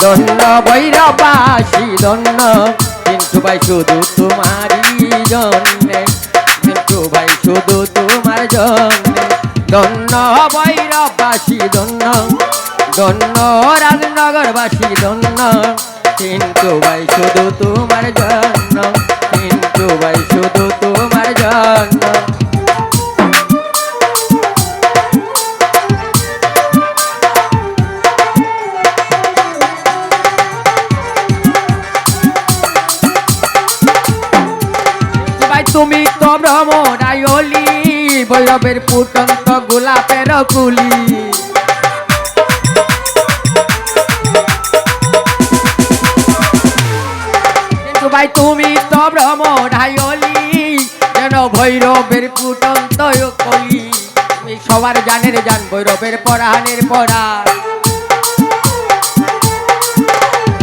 ধন্য বৈরবাসী ধন্য কিন্তু ভাই, শুধু তোমারই জন্যে। কিন্তু ভাই, শুধু তোমার জন্যে। ধন্য বৈরবাসী ধন্য ধন্য রাজনগরবাসী ধন্য কিন্তু ভাই, শুধু তোমার জন্য। কিন্তু ভাই, শুধু তোমার জন্য। তুমি তো ভ্রমরায়লি বৈরবের ফুটন্ত গোলাপের কুলি। ভাই, তুমি তো ভ্রমরায়লি যেন ভৈরবের ফুটন্ত কলি। তুমি সবার জানের জান, ভৈরবের পরাণের পরাণ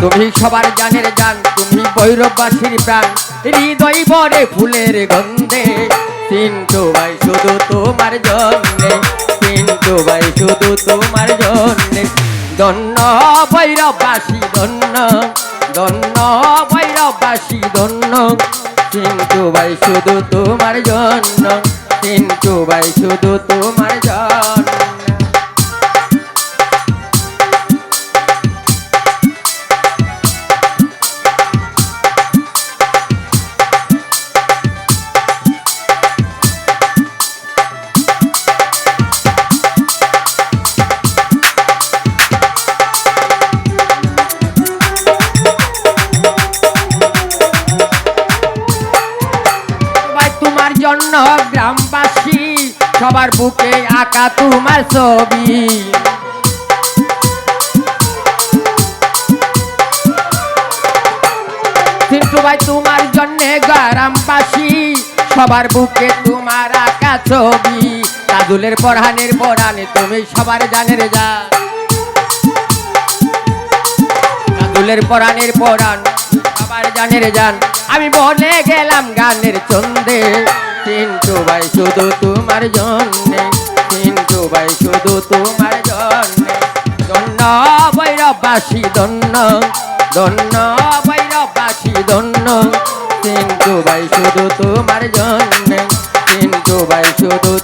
তুমি সবার জানের জান, তুমি ভৈরববাসীর প্রাণ, হৃদয় ভরে ফুলের গন্ধে। কিন্তু ভাই, শুধু তোমার জন্যে, কিন্তু ভাই, শুধু তোমার জন্যে। ধন্য ভৈরববাসী, ধন্য ধন্য ভৈরববাসী, ধন্য। কিন্তু ভাই, শুধু তোমার জন্য, কিন্তু ভাই, শুধু তোমার জন্য। তোমার জন্য গ্রামবাসী, সবার বুকে আঁকা তোমার ছবি। ভাই, তোমার জন্য গ্রামবাসী, সবার বুকে তোমার আঁকা ছবি। কাজুলের পরহানের পরাণে তুমি সবার জানের যা। কাজুলের পরাণের পরাণ সবার জানের জান। আমি বলে গেলাম গানের চন্দে কিন্তু ভাই, শুধু তোমার জন্যে। কিন্তু ভাই, শুধু তোমার জন্যে। ধন্য ভৈরবাসী ধন্য। ধন্য ভৈরবাসী ধন্য। কিন্তু ভাই, শুধু তোমার জন্যে। কিন্তু ভাই, শুধু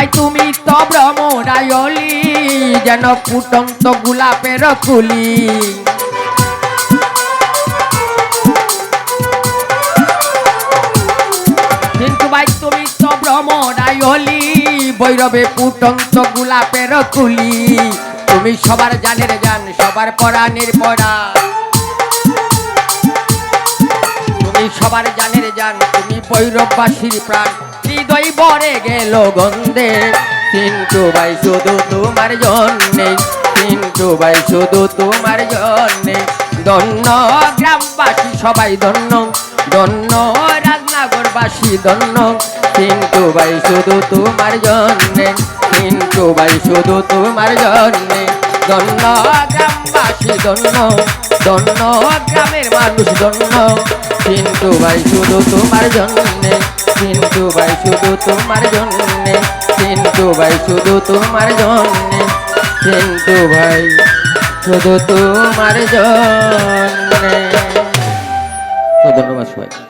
ভাই তুমি তো ভ্রমরায়লি যেন ফুটন্ত গোলাপের কুলি ভাই, তুমি তো ভ্রমরায়লি বৈরবে ফুটন্ত গোলাপের কুলি তুমি সবার জানের জান, সবার পরাণের পরা। তুমি সবার জানের জান, তুমি ভৈরববাসীর প্রাণ। হৃদয় ভরে গেল গন্ধে। কিন্তু ভাই, শুধু তোমার জন্যে। কিন্তু ভাই, শুধু তোমার জন্যে। ধন্য গ্রামবাসী, সবাই ধন্য। ধন্য রাজনগরবাসী, ধন্য। কিন্তু ভাই, শুধু তোমার জন্যে। কিন্তু ভাই, শুধু তোমার জন্যে। ধন্য গ্রামবাসী, ধন্য। ধন্য গ্রামের মানুষ, ধন্য। কিন্তু ভাই, শুধু তোমার জন্যে। কিন্তু ভাই, শুধু তোমার জন্যে কিন্তু ভাই, শুধু তোমার জন্যে কিন্তু ভাই, শুধু তোমার জন্যে। ধন্যবাদ সবাই